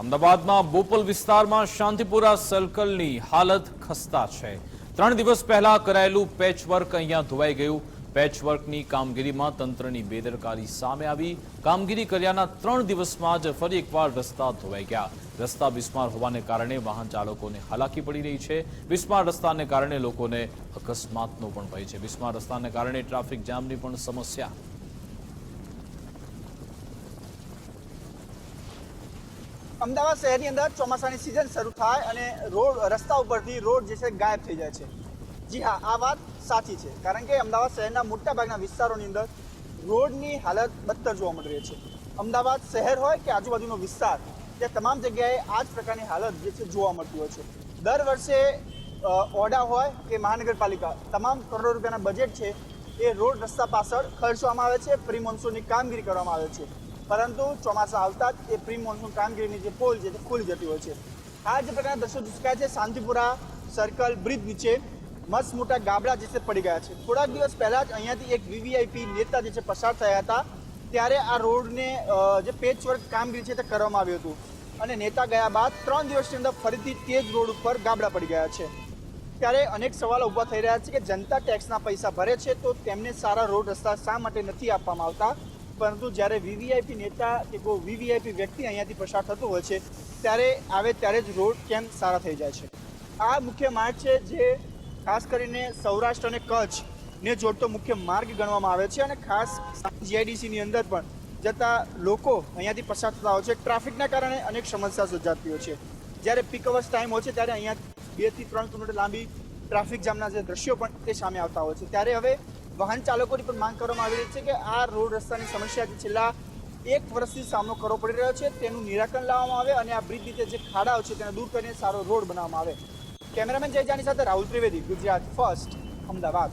અમદાવાદમાં બોપલ વિસ્તારમાં શાંતિપુરા સર્કલની હાલત ખસ્તા છે. ત્રણ દિવસ પહેલા કરાયેલું પેચવર્ક અહીંયા ધોવાઈ ગયું. પેચવર્કની કામગીરીમાં તંત્રની બેદરકારી સામે આવી. કામગીરી કર્યાના ત્રણ દિવસમાં જ ફરી એકવાર રસ્તા ધોવાઈ ગયા. રસ્તા બિસ્માર હોવાને કારણે વાહન ચાલકોને હાલાકી પડી રહી છે. બિસ્માર રસ્તાને કારણે લોકોને અકસ્માતનો પણ ભય છે. બિસ્માર રસ્તાને કારણે ટ્રાફિક જામની પણ સમસ્યા અમદાવાદ શહેરની અંદર ચોમાસાની સિઝન શરૂ થાય અને રોડ, રસ્તા ઉપરથી રોડ જે છે ગાયબ થઈ જાય છે. જી હા, આ વાત સાચી છે. કારણ કે અમદાવાદ શહેરના મોટાભાગના વિસ્તારોની અંદર રોડની હાલત બદતર જોવા મળી રહી છે. અમદાવાદ શહેર હોય કે આજુબાજુનો વિસ્તાર, ત્યાં તમામ જગ્યાએ આ જ પ્રકારની હાલત જે છે જોવા મળતી હોય છે. દર વર્ષે ઓડા હોય કે મહાનગરપાલિકા, તમામ કરોડો રૂપિયાના બજેટ છે એ રોડ રસ્તા પાછળ ખર્ચવામાં આવે છે પ્રી મોન્સૂનની કામગીરી કરવામાં આવે છે. પરંતુ ચોમાસા આવતા જ એ પ્રી મોન્સૂન કામગીરીની જે પોલ છે તે ખુલી જતી હોય છે. આ જે પ્રકારના દ્રશ્યો દુષ્કાય છે. શાંતિપુરા સર્કલ બ્રિજ નીચે મસ્ત મોટા ગાબડા જે છે પડી ગયા છે. થોડાક દિવસ પહેલા જ અહીંયાથી એક વીવીઆઈપી નેતા જે છે પસાર થયા હતા. ત્યારે આ રોડને જે પેચવર્ક કામગીરી છે તે કરવામાં આવ્યું હતું. અને નેતા ગયા બાદ ત્રણ દિવસની અંદર ફરીથી તે જ રોડ ઉપર ગાબડા પડી ગયા છે. ત્યારે અનેક સવાલો ઊભા થઈ રહ્યા છે કે જનતા ટેક્સના પૈસા ભરે છે તો તેમને સારા રોડ રસ્તા શા માટે નથી આપવામાં આવતા? પરંતુ જ્યારે વીવીઆઈપી નેતા કે કોઈ વીવીઆઈપી વ્યક્તિ અહીંયાથી પસાર થતો હોય છે, ત્યારે આવે ત્યારે જ રોડ કેમ સારા થઈ જાય છે? આ મુખ્ય માર્ગ છે જે ખાસ કરીને સૌરાષ્ટ્ર અને કચ્છ ને જોડતો મુખ્ય માર્ગ ગણવામાં આવે છે અને ખાસ જીઆઈડીસીની અંદર પણ જતા લોકો અહીંયાથી પસાર થતા હોય છે. ટ્રાફિકના કારણે અનેક સમસ્યા સર્જાતી હોય છે. જ્યારે પીક અવર્સ ટાઈમ હોય છે, ત્યારે અહીંયા બેથી ત્રણ કિલોમીટર લાંબી ટ્રાફિક જામના જે દ્રશ્યો પણ તે સામે આવતા હોય છે. ત્યારે હવે વાહન ચાલકોની પણ માંગ કરવામાં આવી રહી છે કે આ રોડ રસ્તાની સમસ્યા જે છેલ્લા એક વર્ષથી સામનો કરવો પડી રહ્યો છે, તેનું નિરાકરણ લાવવામાં આવે અને આ બ્રિજ નીચે જે ખાડાઓ છે તેને દૂર કરીને સારો રોડ બનાવવામાં આવે. કેમેરામેન જય જાની સાથે રાહુલ ત્રિવેદી, ગુજરાત ફર્સ્ટ, અમદાવાદ.